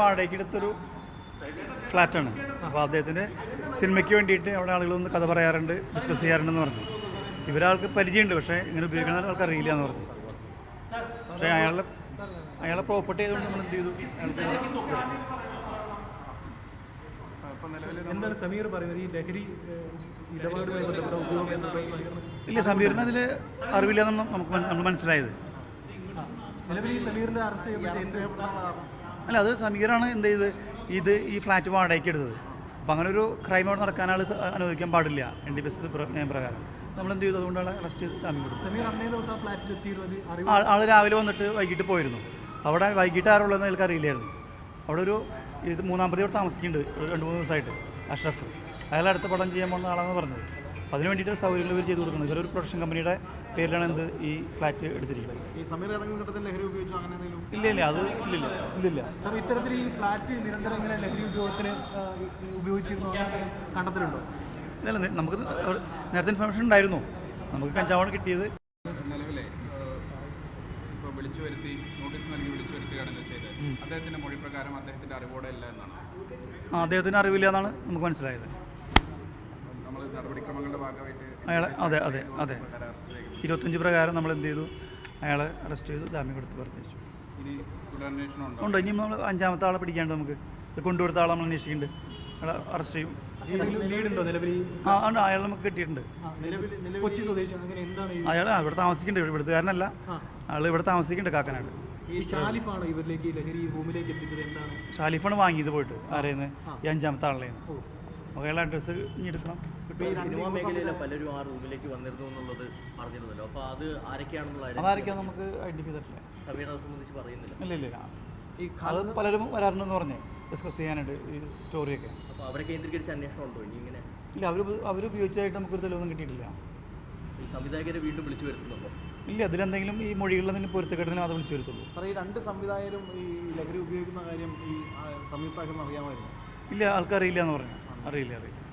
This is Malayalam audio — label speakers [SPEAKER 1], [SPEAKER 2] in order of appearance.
[SPEAKER 1] വാടകയ്ക്ക് എടുത്തൊരു ഫ്ലാറ്റാണ്. അപ്പോൾ അദ്ദേഹത്തിന്റെ സിനിമയ്ക്ക് വേണ്ടിയിട്ട് അവിടെ ആളുകൾ ഒന്ന് കഥ പറയാറുണ്ട് ഡിസ്കസ് ചെയ്യാറുണ്ടെന്ന് പറഞ്ഞു. ഇവരാൾക്ക് പരിചയമുണ്ട് പക്ഷേ ഇങ്ങനെ ഉപയോഗിക്കുന്ന ആൾക്ക് അറിയില്ല എന്ന് പറഞ്ഞു. പക്ഷേ അയാളുടെ അയാളെ പ്രോപ്പർട്ടി ആയതുകൊണ്ട് നമ്മൾ എന്ത് ചെയ്തു?
[SPEAKER 2] എന്താണ് സമീർ പറയുന്നത്? ഈ ലഹരി
[SPEAKER 1] ഇല്ല സമീറിന് അതിൽ അറിവില്ലെന്നാണ് നമുക്ക് നമ്മൾ മനസ്സിലായത്.
[SPEAKER 2] നിലവിൽ ഈ സമീറിന്റെ അറസ്റ്റ് ചെയ്യപ്പെട്ട
[SPEAKER 1] അല്ല അത് സമീറാണ് എന്ത് ചെയ്ത്? ഇത് ഈ ഫ്ലാറ്റ് വാടകയ്ക്ക് എടുത്തത്. അപ്പം അങ്ങനെ ഒരു ക്രൈം അവിടെ നടക്കാൻ ആൾ അനുവദിക്കാൻ പാടില്ല എൻ ഡി പി എസ് പ്രകാരം. നമ്മൾ എന്ത് ചെയ്തു? അതുകൊണ്ടാണ് അറസ്റ്റ് ചെയ്ത് ജാമ്യം
[SPEAKER 2] കൊടുത്തത്
[SPEAKER 1] ആൾ രാവിലെ വന്നിട്ട് വൈകിട്ട് പോയിരുന്നു. അവിടെ വൈകിട്ട് ആരുള്ളതെന്ന് അയാൾക്ക് അറിയില്ലായിരുന്നു അവിടെ ഒരു ഇത് മൂന്നാം പ്രതി അവിടെ താമസിക്കുന്നുണ്ട് രണ്ട് മൂന്ന് ദിവസമായിട്ട് അഷ്റഫ്. അയാൾ അടുത്ത പടം ചെയ്യാൻ പോകുന്ന ആളാണെന്ന് പറഞ്ഞത്. അപ്പോൾ അതിന് വേണ്ടിയിട്ട് സൗകര്യങ്ങൾ ഇവർ ചെയ്ത് കൊടുക്കുന്നത്. ഇവരൊരു പ്രൊഡക്ഷൻ കമ്പനിയുടെ പേരിലാണ് എന്ത് ഈ ഫ്ലാറ്റ് എടുത്തിരിക്കുന്നത്.
[SPEAKER 2] ഈ സമീർ ഏതെങ്കിലും ഘട്ടത്തിൽ ലഹരി ഉപയോഗിച്ചു അങ്ങനെ എന്തെങ്കിലും?
[SPEAKER 1] ഇല്ല ഇല്ല അത് ഇല്ലില്ല ഇല്ലില്ല
[SPEAKER 2] സാർ ഇത്തരത്തിൽ ഈ ഫ്ലാറ്റ് നിരന്തരം ഇങ്ങനെ ലഹരി ഉപയോഗത്തിന് ഉപയോഗിച്ചിരുന്നു കണ്ടത്തിലുണ്ടോ?
[SPEAKER 1] ഇല്ല നമുക്ക് നേരത്തെ ഇൻഫർമേഷൻ ഉണ്ടായിരുന്നു. നമുക്ക് കഞ്ചാവാണ് കിട്ടിയത്.
[SPEAKER 3] നിലവിലെ ഇപ്പോൾ വിളിച്ചു വരുത്തി നോട്ടീസ് നൽകി വിളിച്ചു വരുത്തുകയാണല്ലോ ചെയ്തത്. അദ്ദേഹത്തിന്റെ മൊഴി പ്രകാരം അദ്ദേഹത്തിന്റെ അറിവോടെ അല്ല എന്നാണ്.
[SPEAKER 1] ആ അദ്ദേഹത്തിന് അറിവില്ല എന്നാണ് നമുക്ക് മനസ്സിലായത്.
[SPEAKER 3] നടപടിക്രമങ്ങളുടെ ഭാഗമായിട്ട്
[SPEAKER 1] അയാളെ അതെ അതെ അതെ. ഇരുപത്തഞ്ച് പ്രകാരം നമ്മൾ എന്ത് ചെയ്തു? അയാളെ അറസ്റ്റ് ചെയ്തു ജാമ്യം കൊടുത്ത് പ്രവർത്തിച്ചു
[SPEAKER 3] ഉണ്ടോ?
[SPEAKER 1] ഇനി നമ്മൾ അഞ്ചാമത്തെ ആളെ പിടിക്കാണ്ട് നമുക്ക് ഇത് കൊണ്ടുകൊടുത്ത ആളെ നമ്മൾ അന്വേഷിക്കുന്നുണ്ട് അയാളെ അറസ്റ്റ് ചെയ്യും. ആ ഉണ്ട്. അയാൾ നമുക്ക് കിട്ടിയിട്ടുണ്ട്.
[SPEAKER 2] ആ, കൊച്ചി സ്വദേശി അങ്ങനെ എന്താണ്
[SPEAKER 1] അയാൾ ഇവിടെ താമസിക്കുന്നുണ്ട് ഇവിടുത്തുകാരനല്ല.
[SPEAKER 2] കാരനല്ല
[SPEAKER 1] ആൾ ഇവിടെ താമസിക്കുന്നുണ്ട് കാക്കനാട്.
[SPEAKER 2] ഈ ഷാലിഫാണ് ഇവരിലേക്ക് ഈ റൂമിലേക്ക് എത്തിച്ചത്? എന്താണ്?
[SPEAKER 1] ഷാലിഫാണ് വാങ്ങിയത് പോയിട്ട് ആരെയെന്ന് ഈ അഞ്ചാമത്തെ ആളിലേന്ന് അപ്പോൾ അഡ്രസ്സ് ഇനി എടുക്കണം.
[SPEAKER 4] സിനിമാ മേഖലയിലെ പലരും ആ റൂമിലേക്ക് വന്നിരുന്നു എന്നുള്ളത് പറഞ്ഞിരുന്നല്ലോ അപ്പൊ അത് ആരൊക്കെയാണെന്നുള്ള
[SPEAKER 1] അതാരൊക്കെയാണ് നമുക്ക് ഐഡന്റിഫൈ ചെയ്തിട്ടില്ല.
[SPEAKER 4] സമീറിനെ സംബന്ധിച്ച് പറയുന്നില്ല.
[SPEAKER 1] ഇല്ല ഇല്ല ഈ അത് പലരും വരാറുണ്ടെന്ന് പറഞ്ഞേ ഡിസ്കസ് ചെയ്യാനായിട്ട് ഈ സ്റ്റോറിയൊക്കെ
[SPEAKER 4] അപ്പോൾ അവരെ കേന്ദ്രീകരിച്ച് അന്വേഷണം ഉണ്ടോ ഇനി ഇങ്ങനെ?
[SPEAKER 1] ഇല്ല അവർ അവർ ഉപയോഗിച്ചതായിട്ട് നമുക്കൊരു തെളിവൊന്നും കിട്ടിയിട്ടില്ല.
[SPEAKER 4] ഈ സംവിധായകരെ വീണ്ടും വിളിച്ചു വരുത്തുന്നുണ്ടോ?
[SPEAKER 1] ഇല്ല അതിലെന്തെങ്കിലും ഈ മൊഴികളിൽ എന്തെങ്കിലും പൊരുത്തക്കെട്ടിനെ അത് വിളിച്ചു വരുത്തുള്ളൂ.
[SPEAKER 2] സാർ ഈ രണ്ട് സംവിധായകരും ഈ ലഹരി ഉപയോഗിക്കുന്ന കാര്യം ഈ സംയുക്താക്കുന്ന അറിയാമായിരുന്നു.
[SPEAKER 1] ഇല്ല ആൾക്കറിയില്ല എന്ന് പറഞ്ഞു. അറിയില്ല അറിയില്ല.